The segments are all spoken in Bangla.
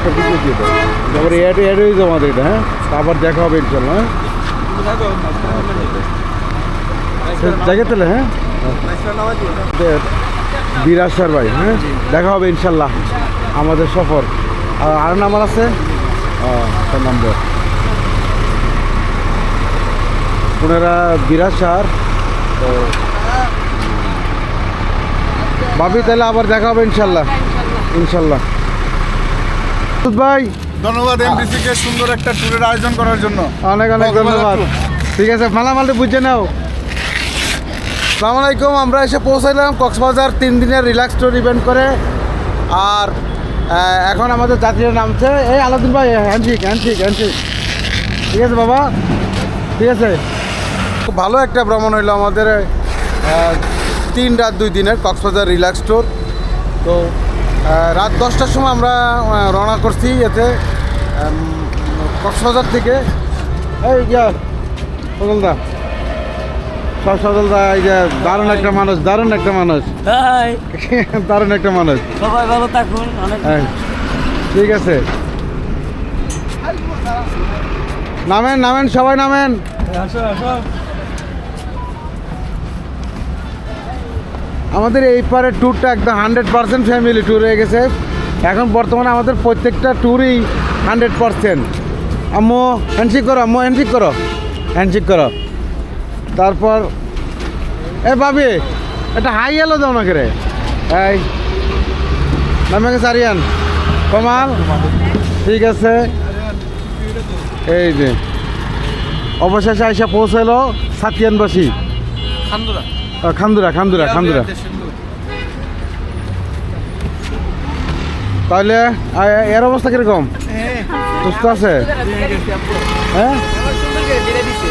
একটা ভিডিও দিয়ে দাও। তারপরে অ্যাড অ্যাড হয়ে যাব আমাদের এটা হ্যাঁ? আবার দেখা হবে ইনশাল্লাহ হ্যাঁ? জায়গা তাহলে হ্যাঁ? বিরাজ স্যার ভাই হ্যাঁ? দেখা হবে ইনশাল্লাহ আমাদের সফর। আর আর নাম্বার আছে? তার নম্বর। ওনারা বিরাজ স্যার তো ভাবি তাহলে আবার দেখা হবে ইনশাল্লাহ। ইনশাল্লাহ। ভাই। ধন্যবাদ এমডিসি কে সুন্দর একটা ট্যুরের আয়োজন করার জন্য। অনেক অনেক ধন্যবাদ। ঠিক আছে মালামালটা বুঝে নাও। সালাম আলাইকুম আমরা এসে পৌঁছাইলাম কক্সবাজার তিন দিনের রিল্যাক্স ট্যুর ইভেন্ট করে। আর এখন আমাদের যাত্রীরা নামছে। এই আলাদিন ভাই হ্যান্ডশিক হ্যান্ডশিক হ্যান্ডশিক ঠিক আছে বাবা? ঠিক আছে। খুব ভালো একটা ভ্রমণ হইল আমাদের তিন রাত দুই দিনের কক্সবাজার রিল্যাক্স ট্যুর তো রাত দশটার সময় আমরা রওনা করছি এতে কক্সবাজার থেকে। এই ইয়া সজলদা সজলদা এই যে দারুণ একটা মানুষ দারুণ একটা মানুষ। দারুণ একটা মানুষ। সবাই ভালো থাকুন ঠিক আছে। নামেন নামেন সবাই নামেন। আসো আসো। আমাদের এই পারে ট্যুরটা একদম হান্ড্রেড পার্সেন্ট ফ্যামিলি ট্যুর হয়ে গেছে। এখন বর্তমানে আমাদের প্রত্যেকটা ট্যুরই হান্ড্রেড পার্সেন্ট আম্মু হ্যান্ডশেক করো, আম্মু হ্যান্ডশেক করো। হ্যান্ডশেক করো। তারপর, এ ভাবি এটা হাই এলো দাও না করে। এই, নামে গেছে আরিয়ান। কমাল, ঠিক আছে। এই যে, অবশেষে আইসা পৌঁছালো সাতিয়ানবাসী খান্দুরা আহ, খান্দুরা খান্দুরা খান্দুরা তাহলে এর অবস্থা কীরকম? সুস্থ আছে? হ্যাঁ?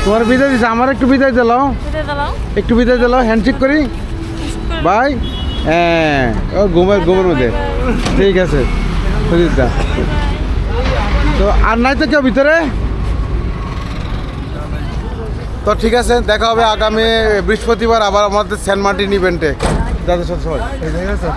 তোমার বিদায় দিছে আমার একটু বিদায় দিল একটু বিদায় দিল হ্যান্ডশেক করি। বাই। হ্যাঁ ও ঘুমের ঘুমের মধ্যে। ঠিক আছে। সুজিতদা তো আর নাই তো কেউ ভিতরে? তো ঠিক আছে, দেখা হবে আগামী বৃহস্পতিবার আবার আমাদের সেন্ট মার্টিন ইভেন্টে যাদের সব সবাই। ঠিক আছে।